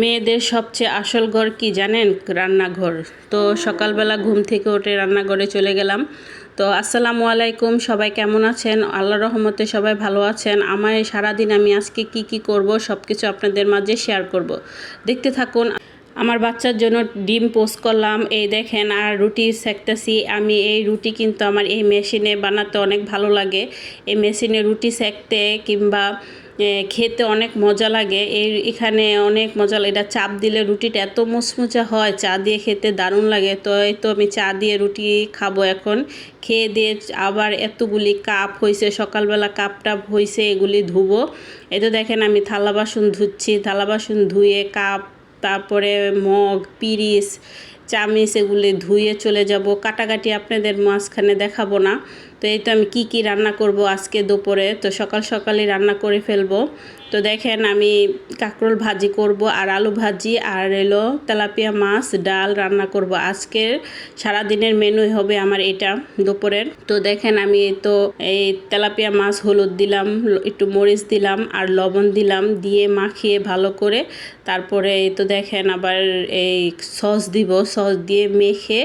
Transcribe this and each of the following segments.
মেয়েদের সবচেয়ে আসল ঘর কি জানেন? রান্নাঘর। তো সকালবেলা ঘুম থেকে উঠে রান্নাঘরে চলে গেলাম। তো আসসালামু আলাইকুম, সবাই কেমন আছেন? আল্লাহ রহমতে সবাই ভালো আছেন। আমায় সারাদিন আমি আজকে কি কি করব সব কিছু আপনাদের মাঝে শেয়ার করব। দেখতে থাকুন। আমার বাচ্চার জন্য ডিম পোস্ট করলাম, এই দেখেন আর রুটি সেকতেছি। আমি এই রুটি কিন্তু আমার এই মেশিনে বানাতে অনেক ভালো লাগে। এই মেশিনে রুটি সেকতে কিংবা খেতে অনেক মজা লাগে। এই এখানে অনেক মজা লাগে। এটা চাপ দিলে রুটিটা এত মুচমুচা হয়, চা দিয়ে খেতে দারুণ লাগে। তো এই তো আমি চা দিয়ে রুটি খাব এখন। খেয়ে দিয়ে আবার এতগুলি কাপ হয়েছে সকালবেলা কাপ টাপ হয়েছে এগুলি ধুবো। এই তো দেখেন আমি থালা বাসন ধুচ্ছি। থালা বাসন ধুয়ে কাপ তারপরে মগ পিরিস চামিচ এগুলি ধুয়ে চলে যাব। কাটাকাটি আপনাদের মাঝখানে দেখাবো না। তো এই তো আমি কি কি রান্না করব আজকে দুপুরে? তো সকাল সকালই রান্না করে ফেলব। তো দেখেন আমি কাঁকরোল ভাজি করব আর আলু ভাজি আর এলো তেলাপিয়া মাছ ডাল রান্না করব। আজকের সারাদিনের মেনুই হবে আমার এটা দুপুরের। তো দেখেন আমি তো এই তেলাপিয়া মাছ হলুদ দিলাম, একটু মরিচ দিলাম আর লবণ দিলাম দিয়ে মাখিয়ে ভালো করে তারপরে এই তো দেখেন আবার এই সস দিব, সস দিয়ে মেখে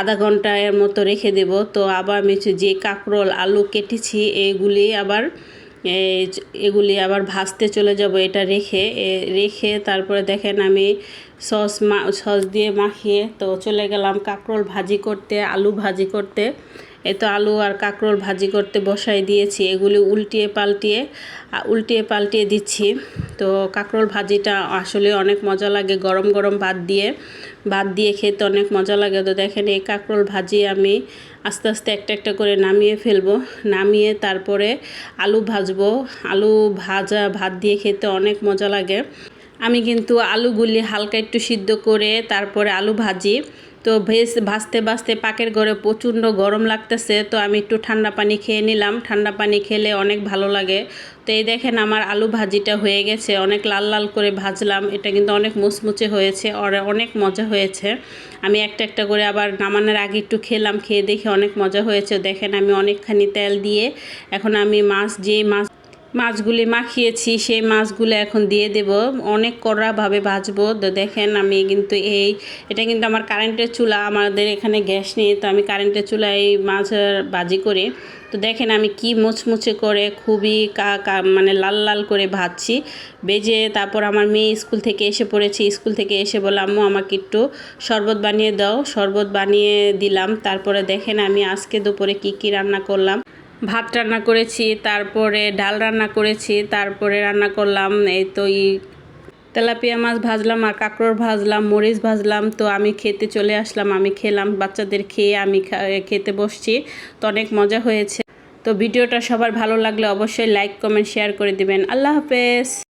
আধা ঘণ্টা এর মতো রেখে দেব। তো আবার আমি যে কাঁকরোল, আলু কেটেছি, এগুলি আবার এগুলি আবার ভাজতে চলে যাব এটা রেখে রেখে তারপরে দেখেন আমি সস মা, সস দিয়ে মাখিয়ে তো চলে গেলাম কাঁকরোল ভাজি করতে, আলু ভাজি করতে। এই তো আলু আর কাঁকরোল ভাজি করতে বসাই দিয়েছি, এগুলি উল্টিয়ে পাল্টিয়ে উল্টিয়ে পাল্টিয়ে দিচ্ছি। তো কাঁকরোল ভাজিটা আসলে অনেক মজা লাগে, গরম গরম ভাত দিয়ে ভাত দিয়ে খেতে অনেক মজা লাগে। তো দেখেন এই কাঁকরোল ভাজি আমি আস্তে আস্তে একটা একটা করে নামিয়ে ফেলব, নামিয়ে তারপরে আলু ভাজবো। আলু ভাজা ভাত দিয়ে খেতে অনেক মজা লাগে। আমি কিন্তু আলুগুলি হালকা একটু সিদ্ধ করে তারপরে আলু ভাজি। তো ভেজ ভাজতে ভাজতে পাকের ঘরে প্রচণ্ড গরম লাগতেছে, তো আমি একটু ঠান্ডা পানি খেয়ে নিলাম। ঠান্ডা পানি খেলে অনেক ভালো লাগে। তো এই দেখেন আমার আলু ভাজিটা হয়ে গেছে, অনেক লাল লাল করে ভাজলাম। এটা কিন্তু অনেক মুচমুচে হয়েছে আর অনেক মজা হয়েছে। আমি একটা একটা করে আবার নামানোর আগে একটু খেলাম, খেয়ে দেখে অনেক মজা হয়েছে। দেখেন আমি অনেকখানি তেল দিয়ে এখন আমি মাছ যে মাছ মাছগুলি মাখিয়েছি, সেই মাছগুলো এখন দিয়ে দেব। অনেক কড়াভাবে ভাজবো। তো দেখেন আমি কিন্তু এই, এটা কিন্তু আমার কারেন্টের চুলা, আমাদের এখানে গ্যাস নেই, তো আমি কারেন্টের চুলায় মাছ ভাজি করে। তো দেখেন আমি কি মুচমুচে করে খুবই কা মানে লাল লাল করে ভাজছি। বেজে তারপর আমার মেয়ে স্কুল থেকে এসে পড়েছি। স্কুল থেকে এসে বলে, আম্মু, আমাকে একটু শরবত বানিয়ে দাও। শরবত বানিয়ে দিলাম। তারপরে দেখেন আমি আজকে দুপুরে কি কি রান্না করলাম। ভাত রান্না করেছি, তারপরে ডাল রান্না করেছি, তারপরে রান্না করলাম এই তো ই তেলাপিয়া মাছ ভাজলাম আর কাঁকড়োর ভাজলাম, মরিচ ভাজলাম। তো আমি খেতে চলে আসলাম, আমি খেলাম, বাচ্চাদের খেয়ে আমি খেতে বসছি। তো অনেক মজা হয়েছে। তো ভিডিওটা সবার ভালো লাগলে অবশ্যই লাইক কমেন্ট শেয়ার করে দিবেন। আল্লাহ হাফেজ।